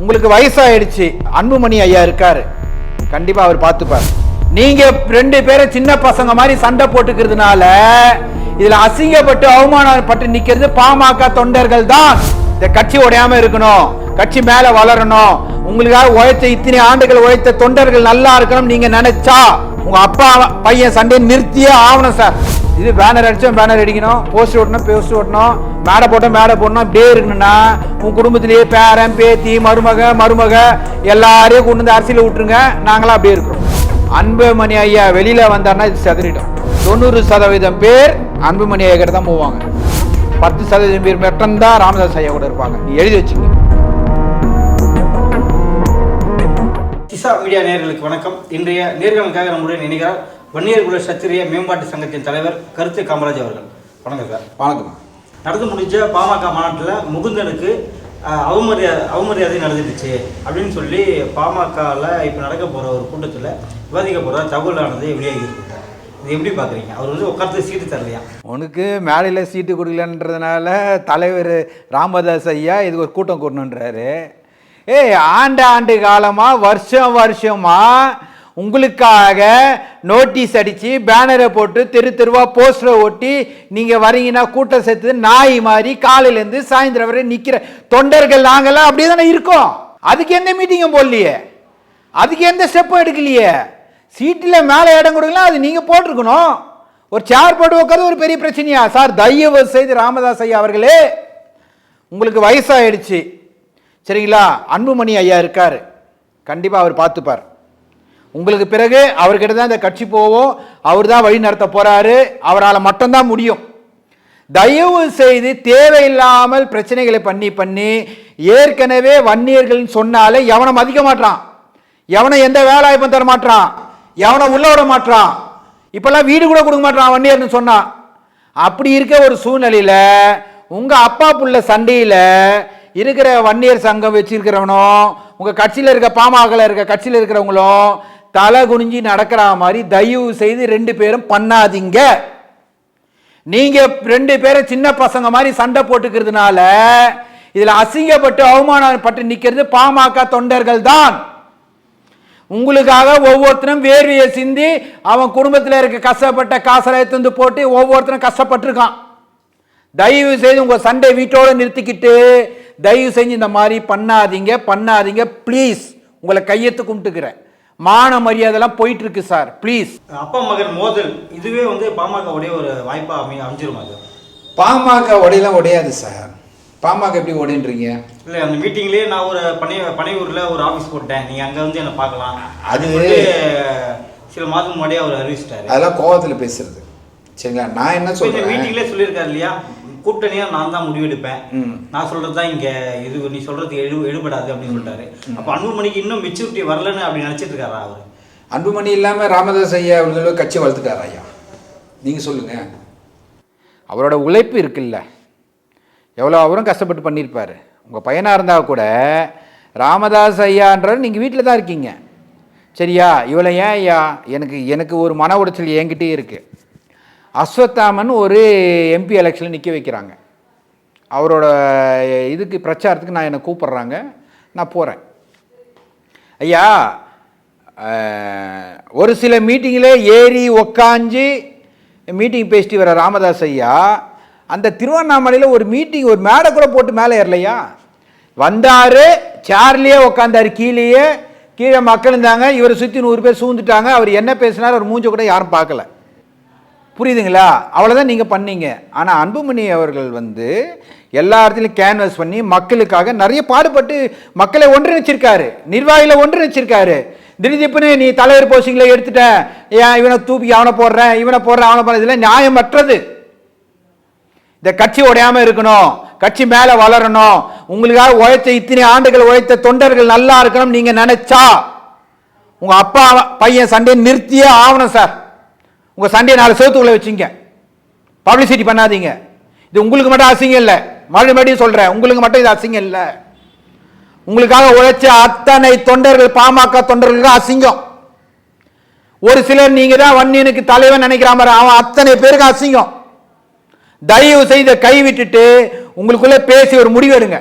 உங்களுக்கு வயசாயிடுச்சு. அன்புமணி ஐயா இருக்காரு. கண்டிப்பா அவர் பார்த்துப்பார். நீங்க ரெண்டு பேரும் சின்ன பசங்க மாதிரி சண்டை போட்டுக்கிறதுனால இதுல அசிங்கப்பட்டு அவமானப்பட்டு நிக்கிறது பாமக தொண்டர்கள் தான். இந்த கட்சி உடையாம இருக்கணும். கட்சி மேல வளரணும். உங்களுக்காக உழைத்த இத்தனை ஆண்டுகள் உழைத்த தொண்டர்கள் நல்லா இருக்கணும் நீங்க நினைச்சா உங்க அப்பா பையன் சண்டையை நிறுத்தியே ஆகணும் சார். இது பேனர் அடித்தோம் பேனர் அடிக்கணும். போஸ்ட் ஓட்டணும் போஸ்ட் ஓட்டணும். மேடை போட்டோம் மேடை போடணும். அப்படியே இருக்கணும்னா உன் குடும்பத்திலேயே பேரன் பேத்தி மருமக மருமக எல்லாரையும் கொண்டு வந்து அரசியல விட்டுருங்க. நாங்களாம் அப்படியே இருக்கிறோம். அன்புமணி ஐயா வெளியில் வந்தார்னா இது செதறிடும் தொண்ணூறு சதவீதம் பேர் அன்புமணி ஐயா கிட்ட தான் போவாங்க. பத்து சதவீதம் பேர் மட்டும்தான் ராமதாஸ் ஐயா கூட இருப்பாங்க. நீ எழுதி வச்சுங்க. மீடியா நேர்களுக்கு வணக்கம். இன்றைய நேர்களுக்காக நம்முடைய நினைக்கிறார் வன்னியர் குல சத்திரிய மேம்பாட்டு சங்கத்தின் தலைவர் கருத்து காமராஜ் அவர்கள். வணக்கம் சார். வணக்கம் நடந்து முடிஞ்ச பாமக மாநாட்டில் முகுந்தனுக்கு அஹ், அவமரியாதை நடந்துடுச்சு அப்படின்னு சொல்லி பாமகவில் இப்போ நடக்க போகிற ஒரு கூட்டத்தில் விவாதிக்க போகிற தகவலானது வெளியாகி இருக்கு. இது எப்படி பார்க்குறீங்க அவர் வந்து உட்கார்ந்து சீட்டு தரலையா? உனக்கு மேடையில் சீட்டு கொடுக்கலன்றதுனால தலைவர் ராமதாஸ் ஐயா இது ஒரு கூட்டம் கூட்டணுன்றாரு ஏய் ஆண்டு ஆண்டு காலமாக வருஷம் வருஷமாக உங்களுக்காக நோட்டீஸ் அடித்து பேனரை போட்டு தெரு தெருவாக போஸ்டரை ஒட்டி நீங்கள் வரீங்கன்னா கூட்டம் சேர்த்து நாய் மாதிரி காலையிலேருந்து சாயந்தரம் வரை நிற்கிற தொண்டர்கள் நாங்கள்லாம் அப்படியே தானே இருக்கோம். அதுக்கு எந்த மீட்டிங்கும் போடலையே. அதுக்கு எந்த ஸ்டெப்பும் எடுக்கலையே. சீட்டில் மேலே இடம் கொடுக்கலாம் அது நீங்கள் போட்டிருக்கணும். ஒரு சேர் போட்டு உட்காந்து ஒரு பெரிய பிரச்சனையா? சார் தயவு செய்து ராமதாஸ் ஐயா அவர்களே உங்களுக்கு வயசாயிடுச்சு. சரிங்களா? அன்புமணி ஐயா இருக்கார். கண்டிப்பாக அவர் பார்த்துப்பார். உங்களுக்கு பிறகு அவர்கிட்ட தான் இந்த கட்சி போவோம் அவர் தான் வழி நடத்த போகிறாரு அவரால் மட்டும்தான் முடியும். தயவு செய்து தேவையில்லாமல் பிரச்சனைகளை பண்ணி பண்ணி ஏற்கனவே வன்னியர்கள் சொன்னாலே எவனை மதிக்க மாட்டான் எவனை எந்த வேலாய்ப்பும் தர மாட்டான் எவனை உள்ள விட மாட்டான் இப்பெல்லாம் வீடு கூட கொடுக்க மாட்டான் வன்னியர்னு சொன்னான் அப்படி இருக்க ஒரு சூழ்நிலையில் உங்கள் அப்பா புள்ள சண்டையில் இருக்கிற வன்னியர் சங்கம் வச்சிருக்கிறவனும் உங்கள் கட்சியில் இருக்க பாமகல இருக்க கட்சியில் இருக்கிறவங்களும் தலை குனிஞ்சி நடக்கிற மாதிரி தயவு செய்து ரெண்டு பேரும் பண்ணாதீங்க. நீங்க ரெண்டு பேரும் சின்ன பசங்க மாதிரி சண்டை போட்டுக்கிறதுனால இதில் அசிங்கப்பட்டு அவமானப்பட்டு நிற்கிறது பாமக தொண்டர்கள் தான். உங்களுக்காக ஒவ்வொருத்தரும் வேர்வையை சிந்தி அவன் குடும்பத்தில் இருக்க கஷ்டப்பட்ட காசரை தந்து போட்டு ஒவ்வொருத்தரும் கஷ்டப்பட்டிருக்கான். தயவு செய்து உங்கள் சண்டை வீட்டோட நிறுத்திக்கிட்டு தயவு செஞ்சு இந்த மாதிரி பண்ணாதீங்க பண்ணாதீங்க ப்ளீஸ் உங்களை கையெத்து கும்பிட்டுக்கிறேன். மான மரியாதைலாம் போயிட்டு இருக்கு சார். ப்ளீஸ் அப்பா மகன் மோதல். இதுவே வந்து பாமகவுடைய ஒரு வாய்ப்பாக அமை அமைஞ்சிரும் அது பாமக உடையெல்லாம் உடையாது சார். பாமக எப்படி உடையன்றீங்க இல்லை அந்த மீட்டிங்லேயே நான் ஒரு பனை பனையூரில் ஒரு ஆஃபீஸ் போட்டேன். நீங்கள் அங்கே வந்து என்னை பார்க்கலாம். அது- வந்து சில மாதம் முன்னாடியே அவர் அறிவிச்சிட்டாரு. அதெல்லாம் கோவத்தில் பேசுறது. சரிங்களா? நான் என்ன சொல்றேன்? மீட்டிங்லேயே சொல்லியிருக்காரு இல்லையா? கூட்டணியா நான் தான் முடிவெடுப்பேன். ம். நான் சொல்றது தான் இங்க இது நீ சொல்றது எழு எடுபடாது அப்படின்னு சொல்லிட்டாரு. அப்ப அன்புமணிக்கு இன்னும் மெச்சூரிட்டி வரலன்னு அப்படி நினைச்சிட்டு இருக்காரா அவரு? அன்புமணி இல்லாமல் ராமதாஸ் ஐயா அவர்களும் கட்சி வளர்த்துட்டார் ஐயா? நீங்கள் சொல்லுங்க. அவரோட உழைப்பு இருக்குல்ல. எவ்வளோ அவரும் கஷ்டப்பட்டு பண்ணியிருப்பார். உங்கள் பையனாக இருந்தால் கூட ராமதாஸ் ஐயான்றது நீங்கள் வீட்டில் தான் இருக்கீங்க. சரியா? இவ்வளோ ஏன் ஐயா? எனக்கு எனக்கு ஒரு மன உடைச்சல் என்கிட்டே இருக்குது அஸ்வத்தாமன் ஒரு எம்பி எலெக்ஷனில் நிற்க வைக்கிறாங்க. அவரோட இதுக்கு பிரச்சாரத்துக்கு நான் என்னை கூப்பிட்றாங்க. நான் போகிறேன் ஐயா ஒரு சில மீட்டிங்கில் ஏறி உக்காஞ்சி மீட்டிங் பேசிட்டு வர ராமதாஸ் ஐயா அந்த திருவண்ணாமலையில் ஒரு மீட்டிங் ஒரு மேடை கூட போட்டு மேலே ஏறலையா? வந்தார் சேர்லேயே உக்காந்தார் கீழேயே. கீழே மக்கள் இருந்தாங்க இவரை சுற்றி நூறு பேர் சூழ்ந்துட்டாங்க. அவர் என்ன பேசினார் அவர் மூஞ்ச கூட யாரும் பார்க்கல. புரியுதுங்களா? அவ்வளோதான் நீங்கள் பண்ணீங்க. ஆனால் அன்புமணி அவர்கள் வந்து எல்லா இடத்துலையும் கேன்வஸ் பண்ணி மக்களுக்காக நிறைய பாடுபட்டு மக்களை ஒன்றிணைச்சிருக்காரு. நிர்வாகிகளை ஒன்றிணைச்சிருக்காரு. திடீர்னு நீ தலைவர் போஸ்டிங்களை எடுத்துட்டேன் ஏன் இவனை தூக்கி அவனை போடுறேன் இவனை போடுறேன் அவனை போடுறேன் இதெல்லாம் நியாயமற்றது. இந்த கட்சி உடையாமல் இருக்கணும். கட்சி மேலே வளரணும். உங்களுக்காக உழைத்த இத்தனை ஆண்டுகள் உழைத்த தொண்டர்கள் நல்லா இருக்கணும் நீங்கள் நினைச்சா உங்கள் அப்பா பையன் சண்டையை நிறுத்தியே ஆகணும் சார். உங்கள் சண்டையை நாலு சேர்த்துக்குள்ளே வச்சுங்க. பப்ளிசிட்டி பண்ணாதீங்க. இது உங்களுக்கு மட்டும் அசிங்கம் இல்லை. மறுபடியும் மறுபடியும் சொல்கிறேன் உங்களுக்கு மட்டும் இது அசிங்கம் இல்லை. உங்களுக்காக உழைச்ச அத்தனை தொண்டர்கள் பாமக தொண்டர்களுக்கு அசிங்கம். ஒரு சிலர் நீங்க தான் வன்னியனுக்கு தலைவன் நினைக்கிற மாதிரி அவன் அத்தனை பேருக்கு அசிங்கம். தயவு செய்து கை விட்டுட்டு உங்களுக்குள்ள பேசி ஒரு முடிவு எடுங்க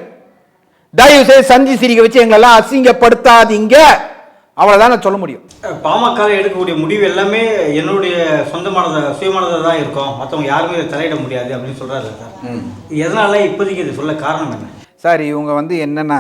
தயவு செய்து சந்தி சிரிக்க வச்சு எங்களெல்லாம் அசிங்கப்படுத்தாதீங்க. அவ்வளவுதான் நான் சொல்ல முடியும். பாமக எடுக்கக்கூடிய முடிவு எல்லாமே என்னுடைய சொந்தமானத சுயமானதாக தான் இருக்கும். மற்றவங்க யாருமே தலையிட முடியாது அப்படின்னு சொல்றாரு சார். எதனால இப்போதைக்கு இது சொல்ல காரணம் என்ன? சார் இவங்க வந்து என்னன்னா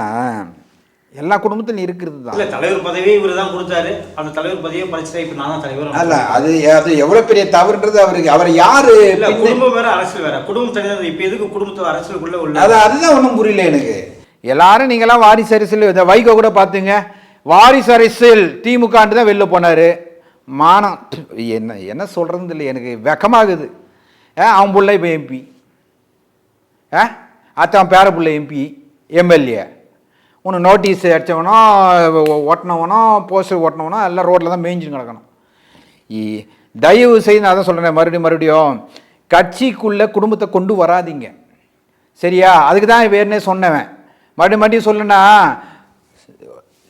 எல்லா குடும்பத்திலும் இருக்கிறது தான் இல்ல தலைவர் பதவியே இவர் தான் கொடுத்தாரு. அந்த தலைவர் பதவியை பறிச்சுட்டா இப்ப நான் தான் தலைவர்? அல்ல அது அது எவ்வளவு பெரிய தவறுன்றது அவருக்கு அவர் யாரு இல்ல குடும்பம் வேற அரசியல் வேற. குடும்பம் தனியாக இப்ப எதுக்கு குடும்பத்தை அரசியலுக்குள்ள உள்ள அது அதுதான் ஒன்றும் புரியல எனக்கு. எல்லாரும் நீங்களாம் வாரிசு அரசியல் வைகோ கூட பார்த்துங்க. வாரிசு அரசியல் திமுகன்ட்டு தான் வெளில போனார். மானம் என்ன என்ன சொல்கிறதுன்னு இல்லை எனக்கு வெக்கமாகுது. ஏ அவன் பிள்ளை இப்போ எம்பி ஆ அத்தான் பேர பிள்ளை எம்பி எம்எல்ஏ. உனக்கு நோட்டீஸ் அடித்தவனோ ஒட்டினவனோ போஸ்டர் ஒட்டினவனோ எல்லாம் ரோட்டில் தான் மேய்ஞ்சு கிடக்கணும். இ- தயவு செய்து நான் தான் சொல்கிறேன் மறுபடியும் மறுபடியும். கட்சிக்குள்ளே குடும்பத்தை கொண்டு வராதீங்க. சரியா? அதுக்கு தான் வேறுனே சொன்னவன். மறுபடியும் மறுபடியும் சொல்லுன்னா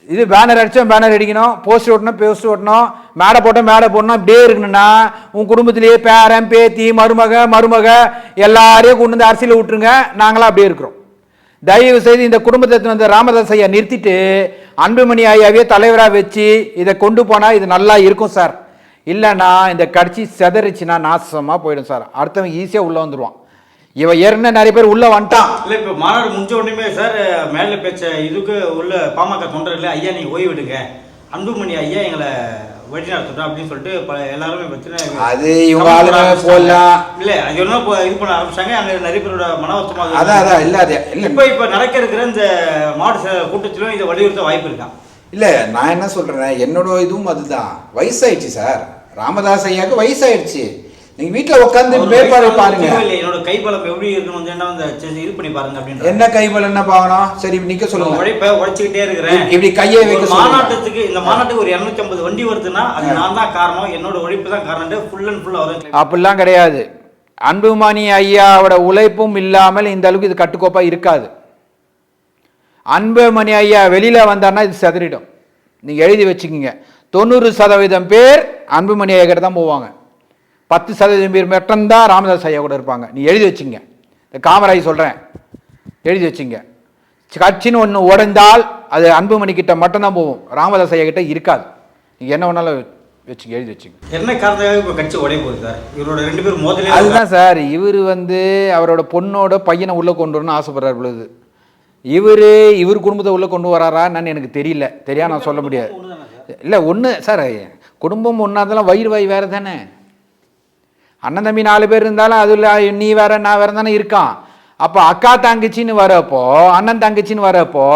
இது பேனர் அடித்தா பேனர் அடிக்கணும் போஸ்ட் ஓட்டணும் போஸ்ட் ஓட்டணும் மேடை போட்டோம் மேடை போடணும் இப்படியே இருக்கணும்னா உன் குடும்பத்திலேயே பேரன் பேத்தி மருமக மருமக எல்லாரையும் கொண்டு வந்து அரசியல் விட்டுருங்க. நாங்களாம் அப்படியே இருக்கிறோம். தயவு செய்து இந்த குடும்பத்தை எடுத்துன்னு வந்து ராமதாஸ் ஐயா நிறுத்திட்டு அன்புமணி ஐயாவே தலைவராக வச்சு இதை கொண்டு போனால் இது நல்லா இருக்கும் சார். இல்லைன்னா இந்த கட்சி செதறிச்சுன்னா நாசமாக போயிடும் சார். அடுத்தவங்க ஈஸியாக உள்ளே வந்துடுவான் இவன் ஏற்கனவே நிறைய பேர் உள்ளே வந்துட்டான். இல்ல இப்ப மாநாடு முடிஞ்ச உடனே சார் மேல பேச்ச இதுக்கு உள்ள பாமக தொண்டர்கள் ஐயா நீங்க ஓய்வு விடுங்க அன்புமணி ஐயா எங்களை வழி நடத்தட்டும் அப்படின்னு சொல்லிட்டு எல்லாருமே பத்தின அது இவங்க ஆளுங்க போடலாம். இல்ல. அது என்ன இது பண்ண ஆரம்பிச்சாங்க. அங்க நிறைய பேரோட மன வருத்தமாக அதான் அதான் இல்லை அது இல்லை. இப்ப இப்ப நடக்க இருக்கிற இந்த மாடு சே- கூட்டத்திலும் இதை வலியுறுத்த வாய்ப்பு இருக்கா? இல்லை நான் என்ன சொல்கிறேன் என்னோட இதுவும் அதுதான். வயசாயிடுச்சு சார். ராமதாஸ் ஐயாவுக்கு வயசாயிடுச்சு. நீங்கள் வீட்டில் உட்காந்து வயசானது பாருங்க. என்னோட கைப்பலம் எப்படி இருக்குன்னு வந்து என்ன வந்து சரி, இது பண்ணி பாருங்க அப்படின்னு என்ன கைபல் என்ன பார்க்கணும் சரி நிக்க சொல்லுங்க. உழைப்ப உழைச்சிக்கிட்டே இருக்கிறேன். இப்படி கையை வைக்க. மாநாட்டத்துக்கு இந்த மாநாட்டுக்கு ஒரு 250 வண்டி வருதுன்னா அது நான் தான் காரணம். என்னோட உழைப்பு தான் காரணம் ஃபுல் அண்ட் ஃபுல் அவரும் அப்படிலாம் கிடையாது. அன்புமணி ஐயாவோட உழைப்பும் இல்லாமல் இந்த அளவுக்கு இது கட்டுக்கோப்பா இருக்காது. அன்புமணி ஐயா வெளியில வந்தார்னா இது செதறிடும். நீங்க எழுதி வச்சுக்கோங்க. தொண்ணூறு சதவீதம் பேர் அன்புமணி ஐயா கிட்ட தான் போவாங்க. பத்து சதவீதம் பேர் மட்டும்தான் ராமதாஸ் ஐயா கூட இருப்பாங்க. நீ எழுதி வச்சுங்க. இந்த காமராஜ் சொல்றேன். எழுதி வச்சுங்க. கட்சின்னு ஒன்று உடைந்தால் அது அன்புமணி கிட்ட மட்டும்தான் போகும். ராமதாஸ் ஐயா கிட்ட இருக்காது. நீங்க என்ன வேணாலும் வச்சுங்க எழுதி வச்சுங்க. என்ன காரணத்துக்காக இப்போ கட்சி உடைய போகுது சார்? இவரோட ரெண்டு பேரும் மோதலே அதுதான் சார். இவர் வந்து அவரோட பொண்ணோட பையனை உள்ளே கொண்டு வரணும்னு ஆசைப்படுறாரு பொழுது. இவர் இவர் குடும்பத்தை உள்ளே கொண்டு வராரான்னு எனக்கு தெரியல. தெரியா நான் சொல்ல முடியாது. இல்லை ஒன்று சார் குடும்பம் ஒன்றா இருந்தாலும் வயிறு வாய் வேறு தானே. அண்ணன் தம்பி நாலு பேர் இருந்தாலும் அதில் நீ வேற நான் வேற தானே இருக்கான். அப்போ அக்கா தங்கச்சின்னு வரப்போ அண்ணன் தங்கச்சின்னு வரப்போ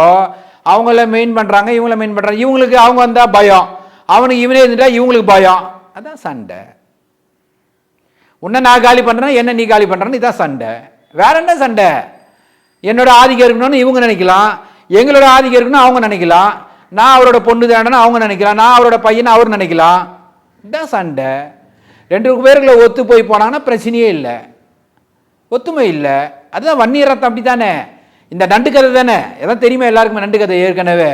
அவங்கள மெயின் பண்ணுறாங்க இவங்கள மெயின் பண்ணுறாங்க இவங்களுக்கு அவங்க வந்தால் பயம். அவனுக்கு இவனே இருந்துட்டா இவங்களுக்கு பயம். அதான் சண்டை. உன்னை நான் காலி பண்ணுறேன் என்ன நீ காலி பண்ணுறேன்னு இதான் சண்டை. வேற என்ன சண்டை? என்னோட ஆதிக்கம் இருக்கணும்னு இவங்க நினைக்கலாம். எங்களோட ஆதிக்கம் இருக்கணும்னு அவங்க நினைக்கலாம். நான் அவரோட பொண்ணு தானே அவங்க நினைக்கலாம். நான் அவரோட பையன் அவர் நினைக்கலாம். இதான் சண்டை. ரெண்டு பேர்களை ஒத்து போய் போனாங்கன்னா பிரச்சனையே இல்லை. ஒத்துமை இல்லை. அதுதான் வன்னியர் ரத்தம் அப்படி தானே இந்த நண்டு கதை தானே? எதாவது தெரியுமா எல்லாருக்குமே நண்டு கதை ஏற்கனவே?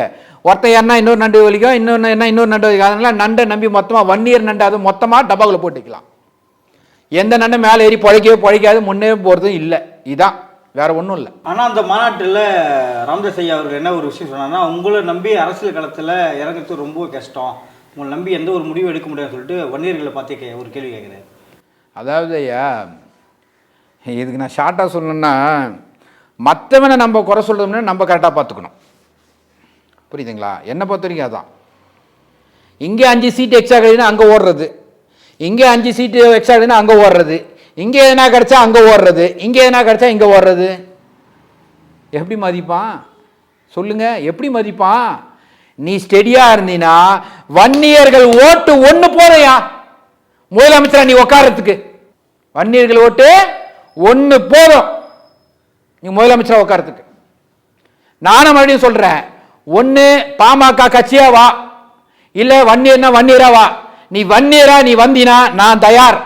ஒருத்தன் என்ன இன்னொரு நண்டு வலிக்கும் இன்னொன்று என்ன இன்னொரு நண்டு வலிக்கும் அதனால நண்டை நம்பி மொத்தமாக வன்னியர் நண்டு அது மொத்தமாக டப்பாவில் போட்டுக்கலாம். எந்த நண்டை மேலே ஏறி பழைக்கவே பழைக்காது முன்னே போகிறதும் இல்லை. இதான். வேற ஒன்றும் இல்லை. ஆனால் அந்த மாநாட்டில் ராமதாஸ் ஐயா அவர்கள் என்ன ஒரு விஷயம் சொன்னாங்கன்னா உங்களை நம்பி அரசியல் களத்தில் இறங்குறது ரொம்ப கஷ்டம். உங்களை நம்பி எந்த ஒரு முடிவும் எடுக்க முடியாதுன்னு சொல்லிட்டு வன்னியர்களை பார்த்தே கே ஒரு கேள்வி கேட்குறாரு அதாவது ஐயா இதுக்கு நான் ஷார்ட்டாக சொல்லணும்னா மற்றவனை நம்ம குறை சொல்கிறோம்னா நம்ம கரெக்டாக பார்த்துக்கணும். புரியுதுங்களா? என்னை பொறுத்த வரைக்கும் அதான். இங்கே அஞ்சு சீட்டு எக்ஸ்ட்ரா கிடைக்குதுன்னா அங்கே ஓடுறது. இங்கே அஞ்சு சீட்டு எக்ஸ்ட்ரா கிடைக்குதுன்னா அங்கே ஓடுறது. இங்கே எதனா கிடச்சா அங்கே ஓடுறது. இங்கே எதனா கிடச்சா இங்கே ஓடுறது. எப்படி மதிப்பான்? சொல்லுங்கள் எப்படி மதிப்பான்? நீ ஸ்டெடியா இருந்தீனா வன்னியர்கள் ஓட்டு ஒன்று போதையா? முதலமைச்சரா நீ உட்காரத்துக்கு வன்னியர்கள் ஓட்டு ஒன்று போதும். நீ முதலமைச்சரா உட்காரத்துக்கு நானும் மறுபடியும் சொல்றேன் ஒன்று பாமக கட்சியா வா இல்ல வன்னியர்னா வன்னியரா வா. நீ வன்னியரா நீ வந்தினா நான் தயார்.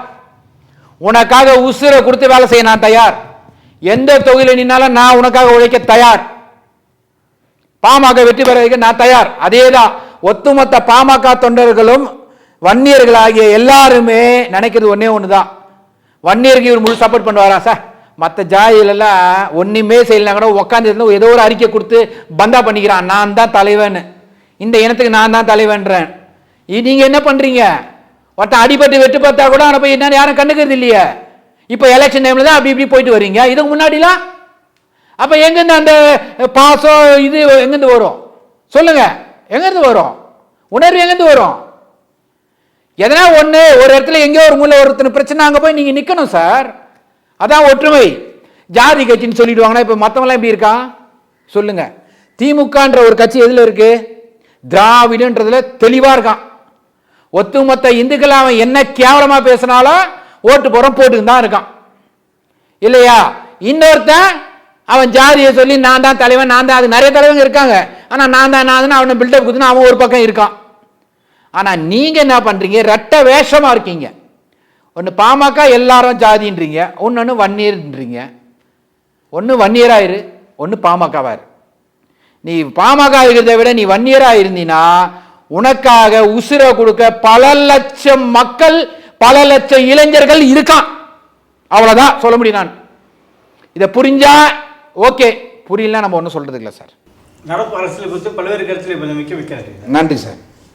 உனக்காக உசுரை கொடுத்து வேலை செய்ய நான் தயார். எந்த தொகுதியில் நின்னாலும் நான் உனக்காக உழைக்க தயார். பாமக வெற்றி பெற வைக்க நான் தயார். அதேதான் ஒட்டுமொத்த பாமக தொண்டர்களும் வன்னியர்கள் ஆகிய எல்லாருமே நினைக்கிறது ஒன்று தான் வன்னியருக்கு இவர் முழு சப்போர்ட் பண்ணுவாரா சார்? மற்ற ஜாயிலெல்லாம் ஒன்றுமே செய்யலாம் கூட உட்காந்துருந்து ஏதோ ஒரு அறிக்கை கொடுத்து பந்தா பண்ணிக்கிறான். நான் தான் தலைவன். இந்த இனத்துக்கு நான் தான் தலைவன்றேன். நீங்கள் என்ன பண்ணுறீங்க ஒருத்தன் அடிபட்டு வெட்டு பார்த்தா கூட அவனை போய் என்னென்னு யாரும் கண்டுக்கிறது இல்லையே. இப்போ எலெக்ஷன் டைமில் தான் அப்படி இப்படி போயிட்டு வரீங்க. இதுக்கு முன்னாடிலாம் அப்போ எங்கேருந்து அந்த பாசம் இது எங்கேருந்து வரும்? சொல்லுங்க. எங்கேருந்து வரும்? உணர்வு எங்கேருந்து வரும்? எதனா ஒன்று ஒரு இடத்துல எங்கேயோ ஒரு மூலை ஒருத்தனை பிரச்சனை அங்கே போய் நீங்கள் நிற்கணும் சார். அதான் ஒற்றுமை. ஜாதி கட்சின்னு சொல்லிடுவாங்கன்னா இப்போ மற்றவங்களாம் எப்படி இருக்கான் சொல்லுங்க. திமுகன்ற ஒரு கட்சி எதில் இருக்கு? திராவிடன்றதுல தெளிவாக இருக்கான். ஒத்துமொத்த இந்துக்கள் அவன் என்ன கேவலமாக பேசினாலும் ஓட்டு போகிறோம் போட்டுக்கு தான் இருக்கான். இல்லையா? இன்னொருத்தன் அவன் ஜாதியை சொல்லி நான் தான் தலைவன் நான் தான் அது நிறைய தலைவங்க இருக்காங்க. ஆனால் நான் தான் நான் தான் அவனை பில்டப் கொடுத்துன்னு அவன் ஒரு பக்கம் இருக்கான். ஆனால் நீங்கள் என்ன பண்ணுறீங்க ரெட்ட வேஷமாக இருக்கீங்க. ஒன்று பாமக எல்லாரும் ஜாதின்றீங்க. ஒன்று வன்னியர்ன்றீங்க. ஒன்று வன்னியராயிரு ஒன்று பாமகவாயிரு நீ பாமக இருக்கிறத விட நீ வன்னியராக இருந்தீனா உனக்காக உசுரை கொடுக்க பல லட்சம் மக்கள் பல லட்சம் இளைஞர்கள் இருக்கான். அவ்வளோதான் சொல்ல முடியும் நான். இதை புரிஞ்சா ஓகே புரியலனா நம்ம ஒன்றும் சொல்றது இல்லை சார். நடப்பு அரசியல் குறித்து பல்வேறு கருத்தில் மிக்க மிக்க நன்றி சார்.